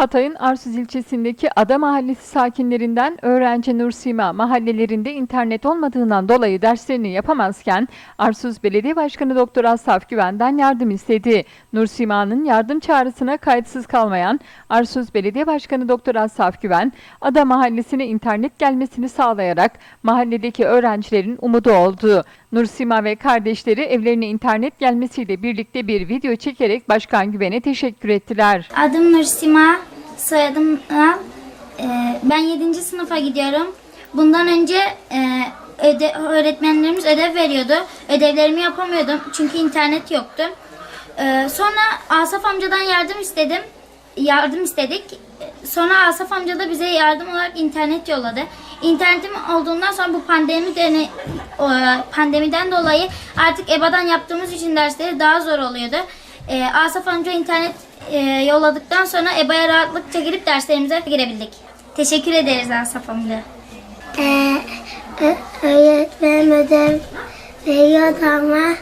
Hatay'ın Arsuz ilçesindeki Ada Mahallesi sakinlerinden öğrenci Nursima mahallelerinde internet olmadığından dolayı derslerini yapamazken Arsuz Belediye Başkanı Doktor Asaf Güven'den yardım istedi. Nursima'nın yardım çağrısına kayıtsız kalmayan Arsuz Belediye Başkanı Doktor Asaf Güven, Ada Mahallesi'ne internet gelmesini sağlayarak mahalledeki öğrencilerin umudu oldu. Nursima ve kardeşleri evlerine internet gelmesiyle birlikte bir video çekerek Başkan Güven'e teşekkür ettiler. Adım Nursima, soyadım. Ee, ben 7. sınıfa gidiyorum. Bundan önce e, öde, öğretmenlerimiz ödev veriyordu. Ödevlerimi yapamıyordum çünkü internet yoktu. Ee, sonra Asaf amcadan yardım istedim. Yardım istedik. Sonra Asaf amca da bize yardım olarak internet yolladı. İnternetim olduğundan sonra bu pandemi dene, o, pandemiden dolayı artık EBA'dan yaptığımız için dersleri daha zor oluyordu. Ee, Asaf amca internet e, yolladıktan sonra EBA'ya rahatlıkça girip derslerimize girebildik. Teşekkür ederiz Asaf amca. Ee, öğretmenim ödev veriyordu ama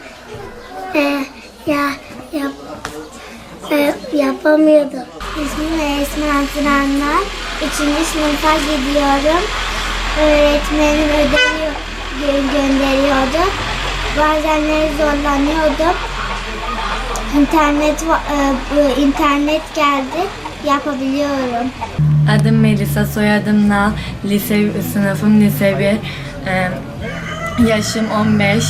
e, ya yap, e, yapamıyordum. İsmim Esma Hatıranlar. Üçüncü sınıfa gidiyorum. Öğretmenim ödevi gö- gönderiyordu. Bazenleri zorlanıyordum. İnternet e, internet geldi. Yapabiliyorum. Adım Melisa, soyadım Nal. Lise sınıfım lise 1. Ee, yaşım 15.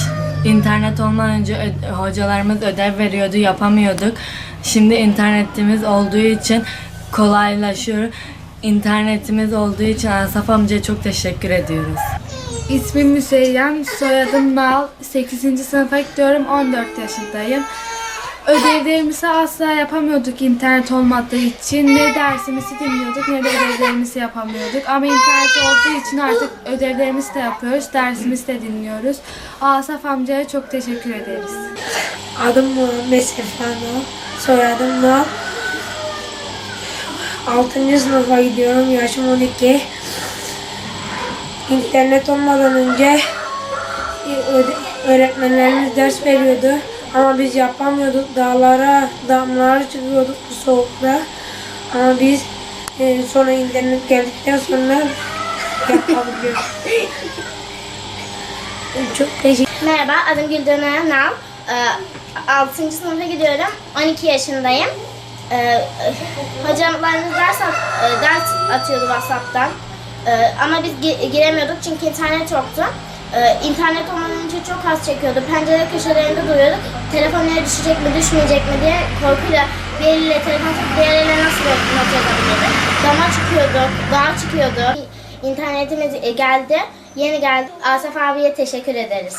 İnternet olmadan önce hocalarımız ödev veriyordu, yapamıyorduk. Şimdi internetimiz olduğu için kolaylaşıyor. İnternetimiz olduğu için Asaf amcaya çok teşekkür ediyoruz. İsmim Müseyyen, soyadım Nal. 8. sınıfa gidiyorum, 14 yaşındayım. Ödevlerimizi asla yapamıyorduk internet olmadığı için. Ne dersimizi dinliyorduk ne de ödevlerimizi yapamıyorduk. Ama internet olduğu için artık ödevlerimizi de yapıyoruz, dersimizi de dinliyoruz. Asaf amcaya çok teşekkür ederiz. Adım Muhammed Sefano, soyadım Nal. 6. sınıfa gidiyorum, yaşım 12. İnternet olmadan önce öde- öğretmenlerimiz ders veriyordu. Ama biz yapamıyorduk. Dağlara, damlara çıkıyorduk bu soğukta. Ama biz e, sonra internet geldikten sonra yapabiliyoruz. Çok teşekkür Merhaba, adım Gülden Nal. 6. sınıfa gidiyorum. 12 yaşındayım. Ee, Hocamlarımız ders, at- e, ders atıyordu WhatsApp'tan. Ee, Ama biz gi- giremiyorduk çünkü internet yoktu. Ee, İnternet olmadan önce çok az çekiyordu. Pencere köşelerinde duruyorduk. Telefon yere düşecek mi, düşmeyecek mi diye korkuyla bir eliyle telefon tutup diğer eliyle nasıl not yazabilirdi. Dama çıkıyorduk, dağa çıkıyorduk. İnternetimiz e, geldi, yeni geldi. Asaf abiye teşekkür ederiz.